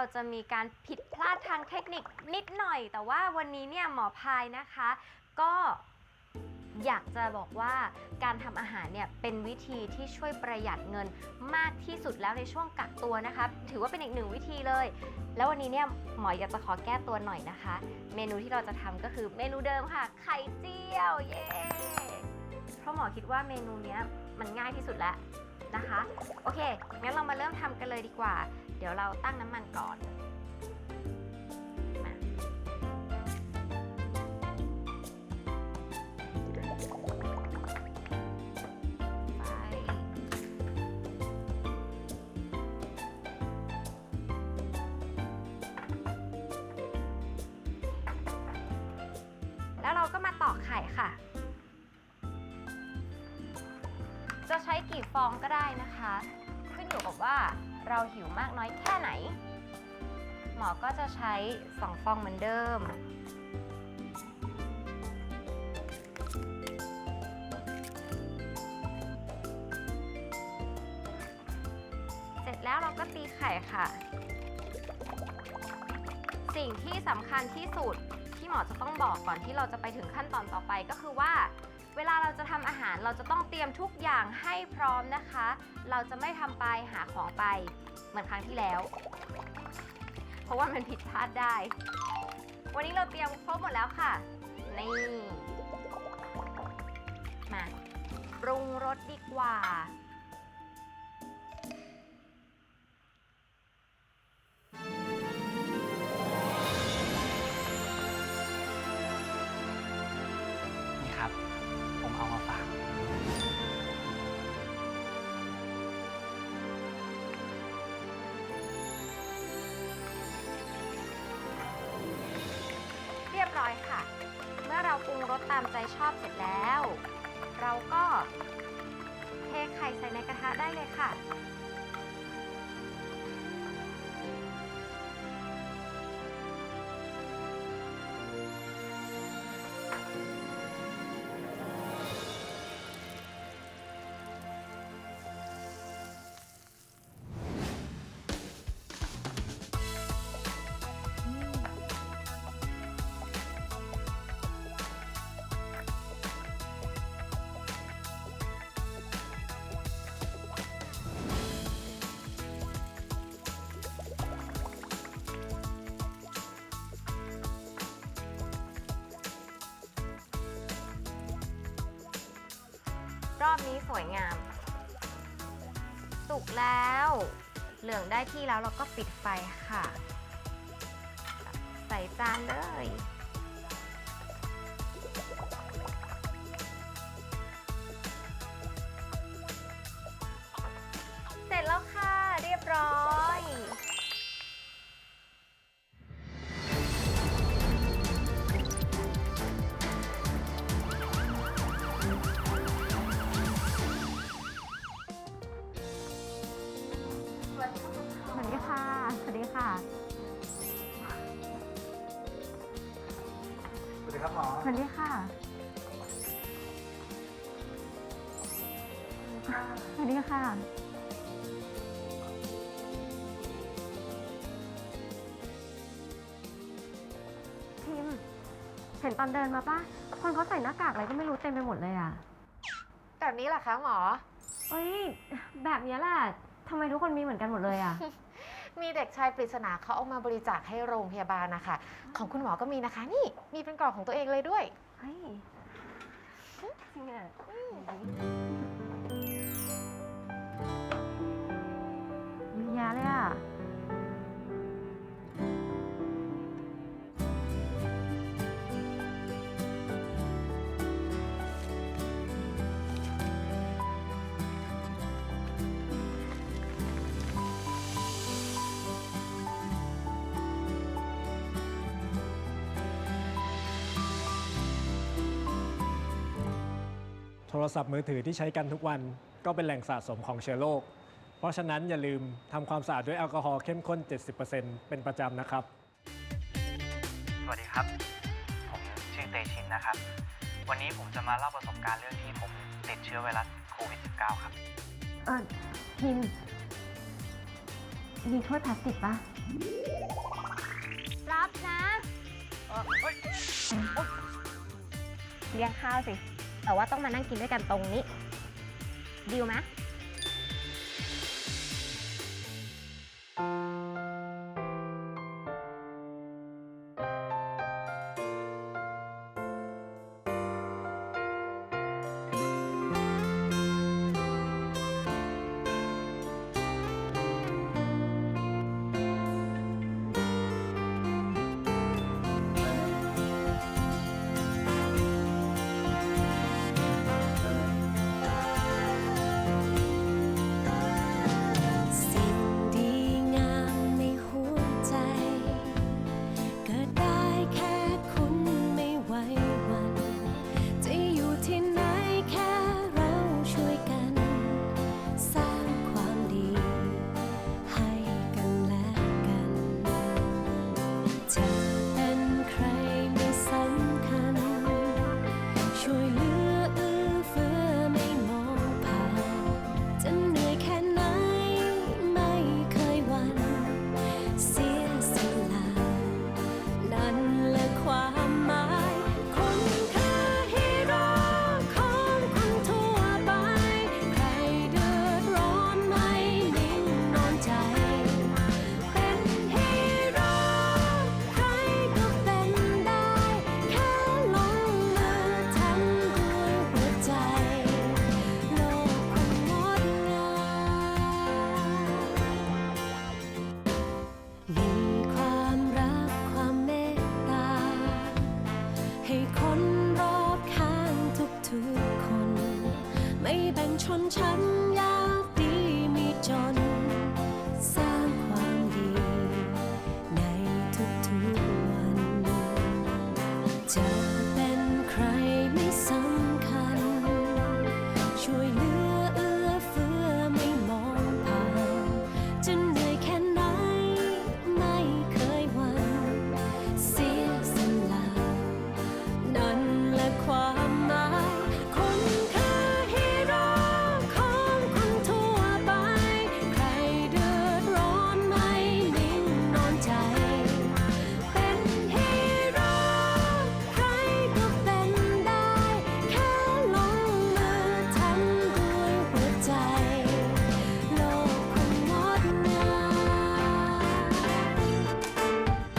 เราจะมีการผิดพลาดทางเทคนิคนิดหน่อย แต่ว่าวันนี้เนี่ยหมอพายนะคะ ก็อยากจะบอกว่าการทำอาหารเนี่ยเป็นวิธีที่ช่วยประหยัดเงินมากที่สุดแล้วในช่วงกักตัวนะคะ ถือว่าเป็นอีกหนึ่งวิธีเลย แล้ววันนี้เนี่ยหมออยากจะขอแก้ตัวหน่อยนะคะ เมนูที่เราจะทำก็คือเมนูเดิมค่ะ ไข่เจียวเย้เพราะหมอคิดว่าเมนูเนี้ยมันง่ายที่สุดแล้วนะคะ โอเคงั้นเรามาเริ่มทำกันเลยดีกว่า เดี๋ยวเราตั้งน้ำมันก่อนมาแล้วเราก็มาตอกไข่ค่ะ จะใช้กี่ฟองก็ได้นะคะ ขึ้นอยู่กับว่า เราหิวมากน้อยแค่ไหน หมอก็จะใช้ 2 ฟองเหมือนเดิม เสร็จแล้วเราก็ตีไข่ค่ะ สิ่งที่สำคัญที่สุดที่หมอจะต้องบอกก่อนที่เราจะไปถึงขั้นตอนต่อไปก็คือว่า เวลาเราจะทำอาหารเราจะต้องเตรียมทุกอย่างให้พร้อมนะคะ เราจะไม่ทำไปหาของไปเหมือนครั้งที่แล้ว เพราะว่ามันผิดพลาดได้ วันนี้เราเตรียมครบหมดแล้วค่ะ นี่ มาปรุงรสดีกว่า ค่ะ เมื่อเราปรุงรสตามใจชอบเสร็จแล้ว เราก็เทไข่ใส่ในกระทะได้เลยค่ะ อบนี้สวยงาม สุกแล้ว เหลืองได้ที่แล้วเราก็ปิดไฟค่ะ ใส่จานเลย ครับหมอสวัสดีค่ะ สวัสดีค่ะ พิมพ์เห็นตอนเดินมาปะคนเขาใส่หน้ากากอะไรก็ไม่รู้เต็มไปหมดเลยอะ แบบนี้เหรอคะหมอ เอ้ย แบบเนี้ยแหละทำไมทุกคนมีเหมือนกันหมดเลยอะ มีเด็กชายปริศนาเขาเอามาบริจาคให้โรงพยาบาลนะคะ ของคุณหมอก็มีนะคะ นี่มีเป็นกล่องของตัวเองเลยด้วย เฮ้ยจริงอะมียาเลยอะ รศัพท์มือถือที่ใช้กันทุกวันก็เป็นแหล่งสะสมของเชื้อโรค เพราะฉะนั้นอย่าลืมทำความสะอาดด้วยแอลกอฮอล์เข้มข้น 70%เป็นประจำนะครับ สวัสดีครับ ผมชื่อเตชินนะครับ วันนี้ผมจะมาเล่าประสบการณ์เรื่องที่ผมติดเชื้อไวรัสโควิด -19 ครับ เออพิมพ์มีถ้วยพลาสติกปะรับนะเลี้ยงข้าวสิ แต่ว่าต้องมานั่งกินด้วยกันตรงนี้ดีลไหม